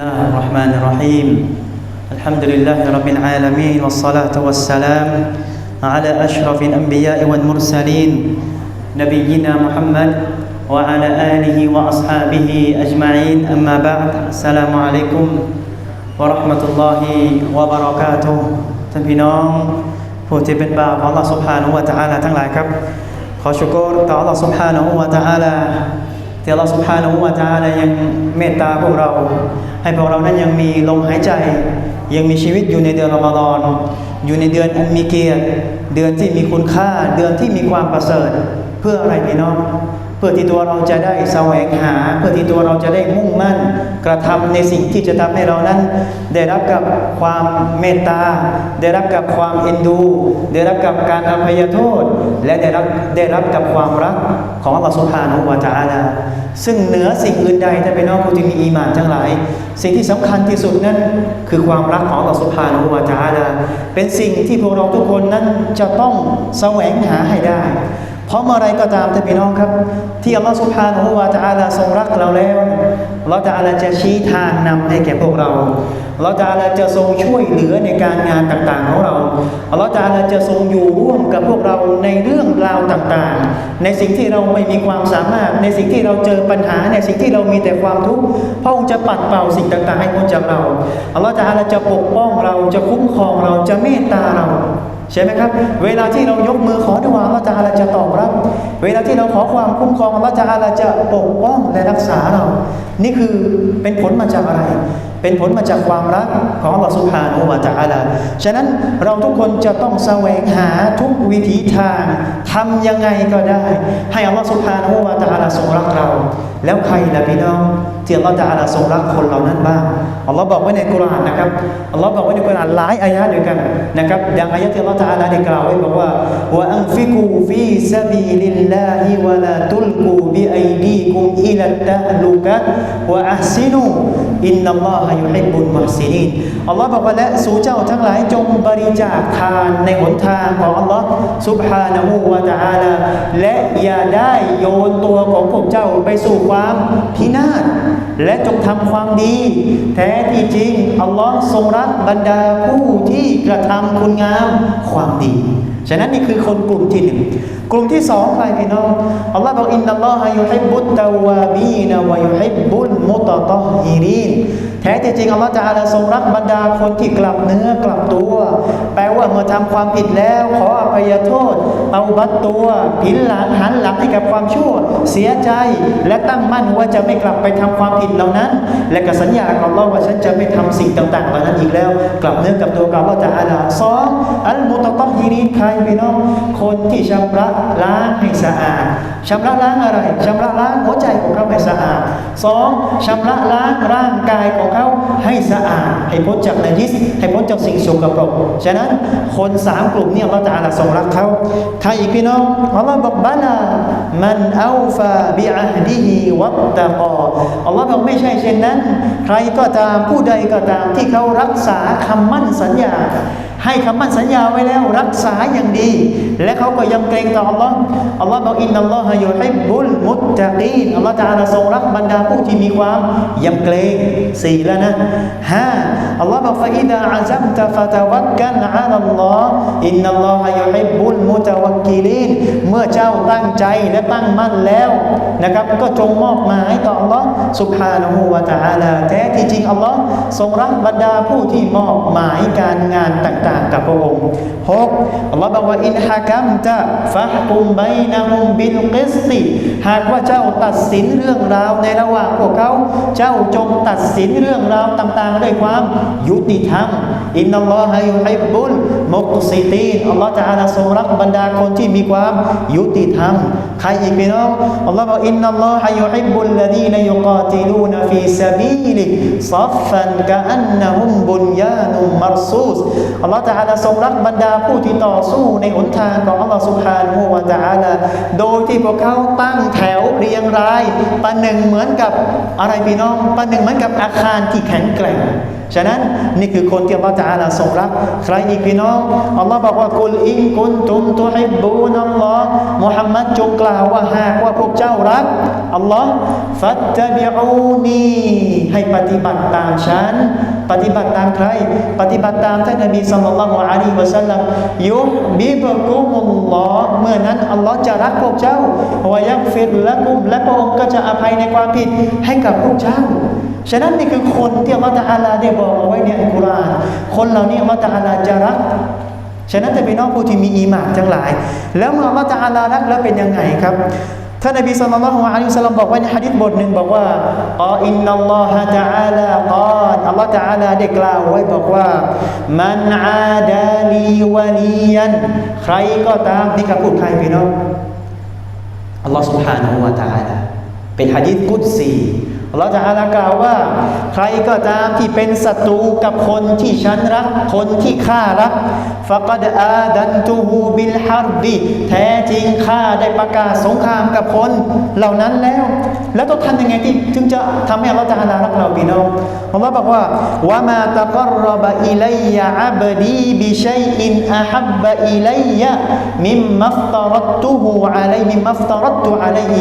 الله الرحمن الرحيم الحمد لله رب العالمين والصلاة والسلام على أشرف الأنبياء والمرسلين نبينا محمد وعلى آله وأصحابه أجمعين أما بعد السلام عليكم ورحمة الله وبركاته ท่านพี่น้องผู้ที่เป็นบ่าวของ Allah سبحانه และ تعالى ทั้งหลายครับ ขอชุกรต่อ Allah سبحانه และ تعالى ที่เราสุภานุวาจาลยังเมตตาพวกเรา ให้พวกเรานั้นยังมีลมหายใจ ยังมีชีวิตอยู่ในเดือนรอมฎอนอยู่ในเดือนอันมีเกียรติ เดือนที่มีคุณค่า เดือนที่มีความประเสริฐ เพื่ออะไรพี่น้อง พื่อที่ตัวเราจะได้แสวงหา เพื่อที่ตัวเราจะได้มุ่งมั่น กระทำในสิ่งที่จะทำให้เรานั้น ได้รับกับความเมตตา ได้รับกับความเอ็นดู ได้รับกับการอภัยโทษ และได้รับได้รับกับความรักของอัลลอฮฺสุบฮานะฮูวะตะอาลาซึ่งเหนือสิ่งอื่นใดถ้าเป็นน้องผู้ที่มีอีมานทั้งหลาย สิ่งที่สำคัญที่สุดนั้น คือความรักของอัลลอฮฺสุบฮานะฮูวะตะอาลาเป็นสิ่งที่พวกเราทุกคนนั้นจะต้องแสวงหาให้ได้ เพราะเมื่อไรก็ตามท่านพี่น้องครับ ที่อัลลอฮฺสุบฮานะฮูวะตาลาทรงรักเราแล้วเราจะอาลาจะชี้ทางนำให้แก่พวกเราเราจะอาลาจะทรงช่วยเหลือในการงานต่างๆของเราเราจะอาลาจะทรงอยู่ร่วมกับพวกเราในเรื่องราวต่างๆ ในสิ่งที่เราไม่มีความสามารถ ในสิ่งที่เราเจอปัญหาในสิ่งที่เรามีแต่ความทุกข์พระองค์จะปัดเป่าสิ่งต่างๆ ให้พ้นจากเราอัลลอฮฺจะอาลาจะปกป้องเราจะคุ้มครองเราจะเมตตาเรา ใช่ไหมครับ เวลาที่เรายกมือขอดุอาเราจะอาลาจะตอบรับ เวลาที่เราขอความคุ้มครองเราจะอาลาจะปกป้องและรักษาเรา นี่คือเป็นผลมาจากอะไร เป็นผลมาจากความรักของอัลลอฮฺสุบฮานะฮูวะตะอาลาฉะนั้นเราทุกคนจะต้องแสวงหาทุกวิถีทางทำยังไงก็ได้ ให้อัลลอฮฺสุบฮานะฮูวะตะอาลาทรงรักเรา แล้วใครล่ะพี่น้องที่อัลลอฮฺตะอาลาทรงรักคนเหล่านั้นบ้างอัลลอฮ์บอกไว้ในกุรอานนะครับอัลลอฮ์บอกไว้ในกุรอานหลายอายะด้วยกันนะครับดังอายะที่อัลลอฮฺตาลาได้กล่าวไว้บอกว่าว่าอันฟิกูฟีซาบีลิลลาฮิวะลาตุลกูบิอัยดีกุมอิลัตตะลุกะวะอัฮซินูอินนัลลอฮะยุฮิบบุลมุฮซินีนอัลลอฮ์บอกว่าและสู่เจ้าทั้งหลายจงบริจาคทานในหนทางของอัลลอฮ์ซุบฮานะฮูวะตะอาลาและอย่าได้โยนตัวของพวกเจ้าไปสู่ความพินาศและจงทำความดี แท้ที่จริงอัลลอฮ์ทรงรักบรรดาผู้ที่กระทำคุณงามความดี ฉะนั้นนี่คือคนกลุ่มที่หนึ่งกลุ่มที่สองใครพี่น้องอัลลอฮ์บอกอินนัลลอฮะยุฮิบบุตตาวาบีนวะยุฮิบบุลมุตตอฮิรีนแท้จริงอัลลอฮ์จะอาลาทรงรักบรรดาคนที่กลับเนื้อกลับตัว แปลว่าเมื่อทำความผิดแล้ว ขออภัยโทษเอาบัตตัวผินหลังหันหลังให้กับความชั่ว เสียใจและตั้งมั่นว่าจะไม่กลับไปทำความผิดเหล่านั้น และก็สัญญากับอัลลอฮ์ว่าฉันจะไม่ทำสิ่งต่างๆเหล่านั้นอีกแล้ว กลับเนื้อกลับตัวกับอัลลอฮ์จะอาลาสองอัลมุตตอฮิรีนใครพี่น้อง คนที่ชำระล้างให้สะอาดชำระล้างอะไรชำระล้างหัวใจของเขาให้สะอาดสองชำระล้างร่างกายของเขาให้สะอาด ให้พ้นจากนาจิสให้พ้นจากสิ่งสกปรกฉะนั้นคนสามกลุ่มนี้อัลลอฮฺจะอาลาทรงรักเขาใครอีกพี่น้องอัลลอฮฺบอกบาลามันอัลฟาบิอัฮดิฮิวัตตะกออัลลอฮฺบอกไม่ใช่เช่นนั้น ใครก็ตามผู้ใดก็ตามที่เขารักษาคำมั่นสัญญา ให้คำมั่นสัญญาไว้แล้วรักษาอย่างดี และเขาก็ยังเกรงต่ออัลลอฮ์อัลลอฮ์บอกอินนัลลอฮะอยู่ให้บุลมุตตะกีนอัลลอฮ์จะทรงรักบรรดาผู้ที่มีความยำเกรงสี่แล้วนะห้าอัลลอฮ์บอกฟะอิดะอาซัมตะฟะตะวักกันอัลลอฮ์อินนัลลอฮะอยู่ให้บุลมุตะวักกีลีนเมื่อเจ้าตั้งใจและตั้งมั่นแล้วนะครับก็จงมอบหมายต่ออัลลอฮ์สุภานะหูวะตะอาลาแท้ที่จริงอัลลอฮ์ทรงรักบรรดาผู้ที่มอบหมายการงานต่างๆกับพระองค์หกอัลลอฮ์บอกว่าอินฮะกัมตะฟะฮกุมบัยนะฮุมบิลกิสติหากว่าเจ้าตัดสินเรื่องราวในระหว่างพวกเขา เจ้าจงตัดสินเรื่องราวต่างๆ ด้วยความยุติธรรม อินนัลลอฮะยุฮิบบุลมุกซิตีนอัลลอฮ์จะอาลาทรงรักบรรดาคนที่มีความยุติธรรม ใครอีกพี่น้องอัลลอฮ์บอกอินนัลลอฮะยุฮิบบุลลดีนยุกาติลูนฟีซาบีลิซัฟฟันกะอันนะฮุมบุนยานุมมารซูสอัลลอฮฺจะอาลาทรงรักบรรดาผู้ที่ต่อสู้ในหนทางของอัลลอฮฺสุบฮานูวาตะอาลาโดยที่พวกเขาตั้งแถวเรียงรายประหนึ่งเหมือนกับอะไรพี่น้องประหนึ่งเหมือนกับอาคารที่แข็งแกร่งฉะนั้นนี่คือคนที่อัลลอฮฺตะอาลาทรงรัก ใครอีกพี่น้องอัลลอฮ์บอกว่ากุลอิงกุนตุมตุฮิบบูนัลลอฮ์มุฮัมมัดจงกล่าวว่าหากว่าพวกเจ้ารักอัลลอฮ์ฟัตจะบิอูนีให้ปฏิบัติตามฉัน ปฏิบัติตามใคร ปฏิบัติตามท่านนบีสัลลัลลอฮุอะลัยฮิวะสัลลัมยุบิบกุมุลลอฮ์เมื่อนั้นอัลลอฮ์จะรักพวกเจ้าวายักฟิรละกุมและพระองค์ก็จะอภัยในความผิดให้กับพวกเจ้าฉะนั้นนี่คือคนที่อัลลอฮฺตะอาลาได้บอกเอาไว้ในอัลกุรอานคนเหล่านี้อัลลอฮฺตะอาลาจะรักฉะนั้นจะเป็นน้องผู้ที่มีอีหมานทั้งหลาย แล้วเมื่ออัลลอฮฺตะอาลารักแล้วเป็นยังไงครับ ท่านนบีสุลต่านละฮ์อะลัยฮิวะสัลลัมบอกไว้ในฮะดิษบทหนึ่งบอกว่าอ๋ออินนัลลอฮะตะอาลากาลอัลลอฮฺตะอาลาได้กล่าวไว้บอกว่า มันอาดาลีวะลียัน ใครก็ตามที่กพูดใครพี่น้อง อัลลอฮ์ سبحانه และ تعالى เป็นฮะดีษกุดซี เราจะอาลากล่าวว่า ใครก็ตามที่เป็นศัตรูกับคนที่ฉันรัก คนที่ข้ารักฟะกดอาดันตูฮูบิลฮารดีแท้จริงข้าได้ประกาศสงครามกับคนเหล่านั้นแล้ว แล้วต้องทำยังไงที่จึงจะทำให้เราจะอาลารักเราพี่น้องอัาบอกว่าวะมาตะกรบอิเลียะอับดีบิชัยอินอะฮับบอิเลียะมิมมัฟตรัตตุฮูอะลัยมิมมัฟตรัตตุอะลัย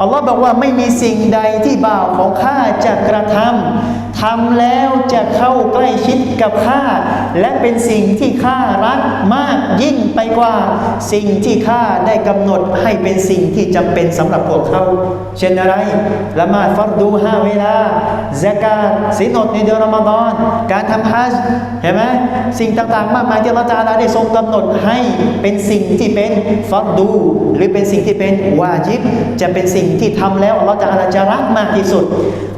อัลลอฮ์บอกว่าไม่มีสิ่งใดที่บ่าวของข้าจะกระทำ ทำแล้วจะเข้าใกล้ชิดกับข้าและเป็นสิ่งที่ข้ารักมากยิ่งไปกว่า สิ่งที่ข้าได้กำหนดให้เป็นสิ่งที่จำเป็นสำหรับพวกเขา เช่นอะไรละมาดฟัรดูห้าเวลาซากาศีลอดในเดือนรอมฎอนการทำฮัจเห็นไหมสิ่งต่างๆ มากมายที่อัลลอฮฺตะอาลาได้ทรงกำหนดให้เป็นสิ่งที่เป็นฟัรดู หรือเป็นสิ่งที่เป็นวาจิบ จะเป็นสิ่งที่ทำแล้วอัลลอฮฺตะอาลาจะรักมากที่สุด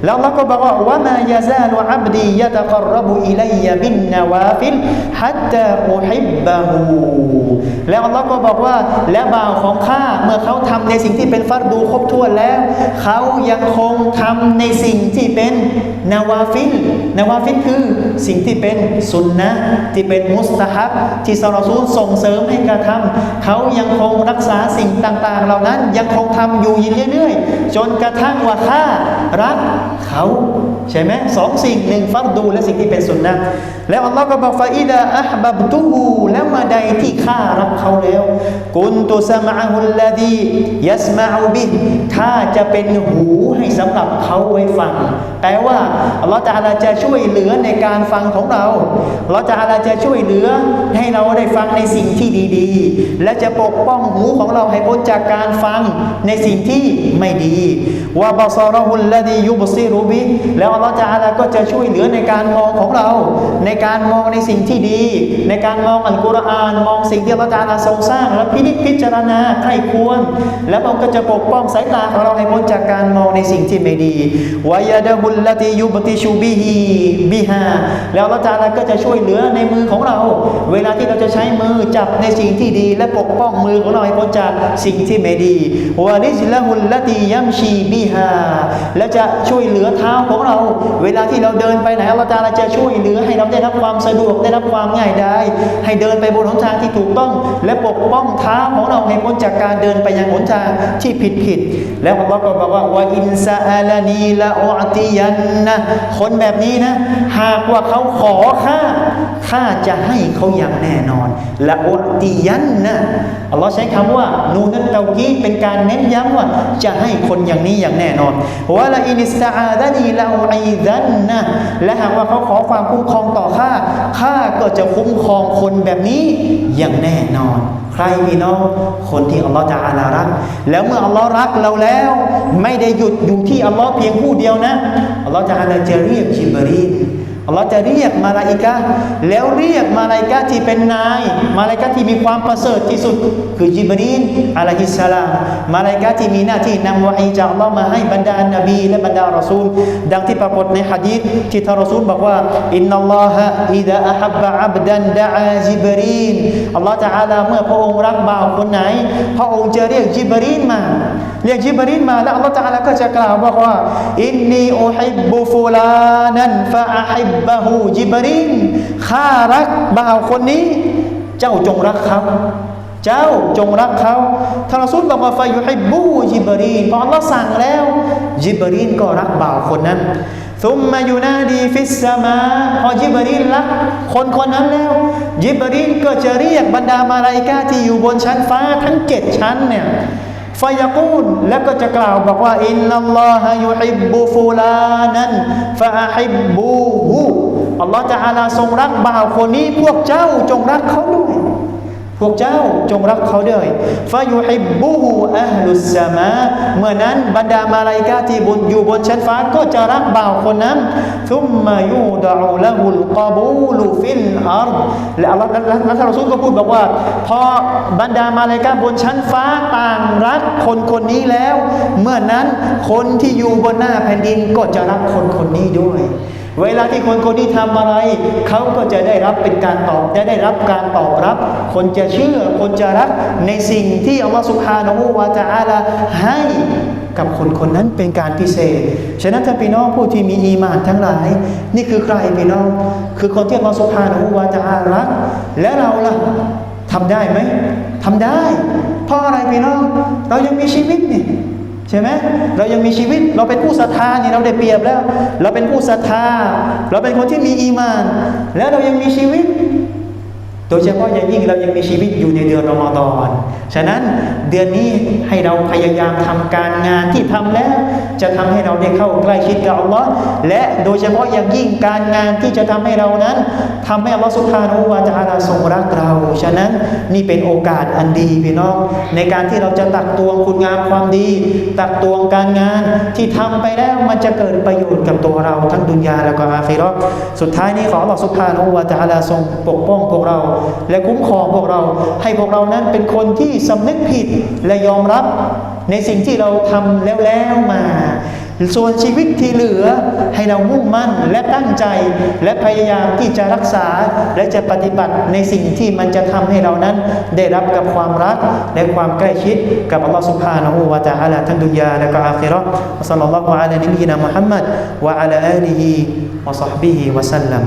แล้วเราก็บอกว่าวะมายาซาลอับดียะตะกรบุอิลัยบินนาวาฟิลฮัตตาอุฮิบบะฮูแล้วอัลลอฮ์ก็บอกว่าและบ่าวของข้าเมื่อเขาทำในสิ่งที่เป็นฟัรดูครบถ้วนแล้ว เขายังคงทำในสิ่งที่เป็นนาวาฟิลนาวาฟิลคือสิ่งที่เป็นสุนนะที่เป็นมุสตะฮับที่ซาลอซูลส่งเสริมให้กระทำเขายังคงรักษาสิ่งต่างๆ เหล่านั้นยังคงทำอยู่เรื่อยๆ จนกระทั่งว่าข้ารักเขา ใช่ไหมสองสิ่งหนึ่งฟัดดูและสิ่งที่เป็นสุนนะ แล้วอัลลอฮ์ก็บอกฟาอิดะอัฮบับตุฮูแล้วมาใดที่ข้ารักเขาแล้ว กุนตุสมะฮุลลดียัสมาอูบิข้าจะเป็นหูให้สำหรับเขาไว้ฟัง แปลว่าอัลลอฮ์ตะอาลาจะช่วยเหลือในการฟังของเราอัลลอฮ์ตะอาลาจะช่วยเหลือให้เราได้ฟังในสิ่งที่ดีๆ และจะปกป้องหูของเราให้พ้นจากการฟังในสิ่งที่ไม่ดีวะบาซาระฮุลลดียุบซิรุบิแล้วอัลลอฮ์ตะอาลาก็จะช่วยเหลือในการมองของเราในการมองในสิ่งที่ดี ในการมองอัลกุรอานมองสิ่งที่อัลลอฮ์ตะอาลาทรงสร้าง และพินิจพิจารณาใครควร แล้วมันก็จะปกป้องสายตาของเราให้พ้นจากการมองในสิ่งที่ไม่ดีวายาดบุลลติยุบติชูบิฮีบิฮาแล้วอัลลอฮ์ตะอาลาก็จะช่วยเหลือในมือของเรา เวลาที่เราจะใช้มือจับในสิ่งที่ดี และปกป้องมือของเราให้พ้นจากสิ่งที่ไม่ดีวาริจละฮุลลติยัมชีบิฮาและจะช่วยเหลือเท้าของเรา เวลาที่เราเดินไปไหนอัลลอฮ์ตะอาลาจะช่วยเหลือให้เราได้รับความสะดวกได้รับความง่ายดายให้เดินไปบนหนทางที่ถูกต้อง และปกป้องเท้าของเราให้พ้นจากการเดินไปยังหนทางที่ผิดผิด แล้วอัลลอฮ์ก็บอกว่าวะอินซาอัลนีละออติยันนะคนแบบนี้นะ หากว่าเขาขอข้าข้าจะให้เขาอย่างแน่นอนละออติยันนะอัลลอฮ์ใช้คำว่า นูนัตเตากีเป็นการเน้นย้ำว่าจะให้คนอย่างนี้อย่างแน่นอนวะละอินิสตาอาดานีละอุอีดันนะและหากว่าเขาขอความคุ้มครองต่อข้าข้าก็จะคุ้มครองคนแบบนี้อย่างแน่นอน ใครพี่น้องคนที่อัลลอฮฺจะอาลารัก แล้วเมื่ออัลลอฮ์รักเราแล้ว ไม่ได้หยุดอยู่ที่อัลลอฮ์เพียงผู้เดียวนะอัลลอฮฺจะอาลาจะเรียกชิบรีน อัลลอฮ์จะเรียกมาลาอิกะแล้วเรียกมาลาอิกะที่เป็นนาย มาลาอิกะที่มีความประเสริฐที่สุด คือจิบรีนอะลัยฮิสสลามมาลาอิกะที่มีหน้าที่นำวะฮีจากอัลลอฮ์มาให้บรรดานบี และบรรดารอซูล ดังที่ปรากฏในหะดีษที่ท่านรอซูลบอกว่าอินนัลลอฮะอิดะอะฮับบะอับดันดะอาจิบรีนอัลลอฮ์จะอาลาเมื่อพระองค์รักบ่าวคนไหน พระองค์จะเรียกจิบรีนมา เรียกจิบรีนมาแล้วอัลลอฮ์ตะอาลาก็จะกล่าวบอกว่าอินนีอุฮิบบุฟุลานันฟะอะฮิบบะฮูจิบรีนข้ารักบ่าวคนนี้ เจ้าจงรักเขาเจ้าจงรักเขาท่านรอซูลบอกว่าฟายุฮิบบูจิบรีนพออัลลอฮ์สั่งแล้วจิบรีนก็รักบ่าวคนนั้นซุมมายูนาดีฟิสมาพอจิบรีนละคนคนนั้นแล้วยิบรีนก็จะเรียกบรรดามาลาอิกาที่อยู่บนชั้นฟ้าทั้งเจ็ดชั้นเนี่ย ฟายากูลแล้วก็จะกล่าวบอกว่าอินนัลลอฮะยุฮิบบุฟูลานั้นฟะอะฮิบบูฮูอัลลอฮฺจะอาลาทรงรักบ่าวคนนี้พวกเจ้าจงรักเขาด้วย พวกเจ้าจงรักเขาด้วยฟายุฮิบบูฮูอัลลุสมาเมื่อนั้นบรรดามาลาอิกาที่บนอยู่บนชั้นฟ้าก็จะรักบ่าวคนนั้นทุมมายูดะอูละฮุลกอบูลูฟิลอาร์และอัลลอฮ์และท่านรอซูลก็พูดบอกว่า พอบรรดามาลาอิกาบนชั้นฟ้าต่างรักคนคนนี้แล้ว เมื่อนั้นคนที่อยู่บนหน้าแผ่นดินก็จะรักคนคนนี้ด้วย เวลาที่คนคนนี้ทำอะไร เขาก็จะได้รับเป็นการตอบจะได้รับการตอบรับ คนจะเชื่อคนจะรักในสิ่งที่อัลลอฮฺสุบฮานะฮูวาตาลาให้กับคนคนนั้นเป็นการพิเศษ ฉะนั้นถ้าพี่น้องผู้ที่มีอีมานทั้งหลาย นี่คือใครพี่น้อง คือคนที่อัลลอฮฺสุบฮานะฮูวาตาลารัก และเราล่ะทำได้ไหมทำได้ เพราะอะไรพี่น้อง เรายังมีชีวิตนี่ ใช่ไหมเรายังมีชีวิตเราเป็นผู้ศรัทธานี่เราได้เปรียบแล้ว เราเป็นผู้ศรัทธา เราเป็นคนที่มีอีมาน แล้วเรายังมีชีวิต โดยเฉพาะอย่างยิ่งเรายังมีชีวิตอยู่ในเดือนรอมฎอนฉะนั้นเดือนนี้ให้เราพยายามทำการงานที่ทำแล้ว จะทำให้เราได้เข้าใกล้ชิดกับอัลลอฮ์และโดยเฉพาะอย่างยิ่งการงานที่จะทำให้เรานั้นทำให้อัลลอฮ์สุบฮานวาตะอาลาทรงรักเรา ฉะนั้นนี่เป็นโอกาสอันดีพี่น้อง ในการที่เราจะตักตวงคุณงามความดี ตักตวงการงานที่ทำไปแล้วมันจะเกิดประโยชน์กับตัวเราทั้งดุนยาแล้วก็อาคิราะห์สุดท้ายนี้ขออัลอฮ์สุบฮานวาตะอาลาทรงปกป้องพวกเรา และคุ้มครองพวกเรา ให้พวกเรานั้นเป็นคนที่สำนึกผิดและยอมรับในสิ่งที่เราทำแล้วแล้วมา ส่วนชีวิตที่เหลือให้เรามุ่งมั่นและตั้งใจและพยายามที่จะรักษาและจะปฏิบัติในสิ่งที่มันจะทำให้เรานั้นได้รับกับความรักและความใกล้ชิดกับอัลลอฮฺสุบฮานะฮูวะตะอาลาทั้งดุนยาและก็อาคิรอสัลลัลลอฮุอะลัยฮิวะซัลลัมวะอะลาอาลีฮิวะซัฮบิฮิวะซัลลัม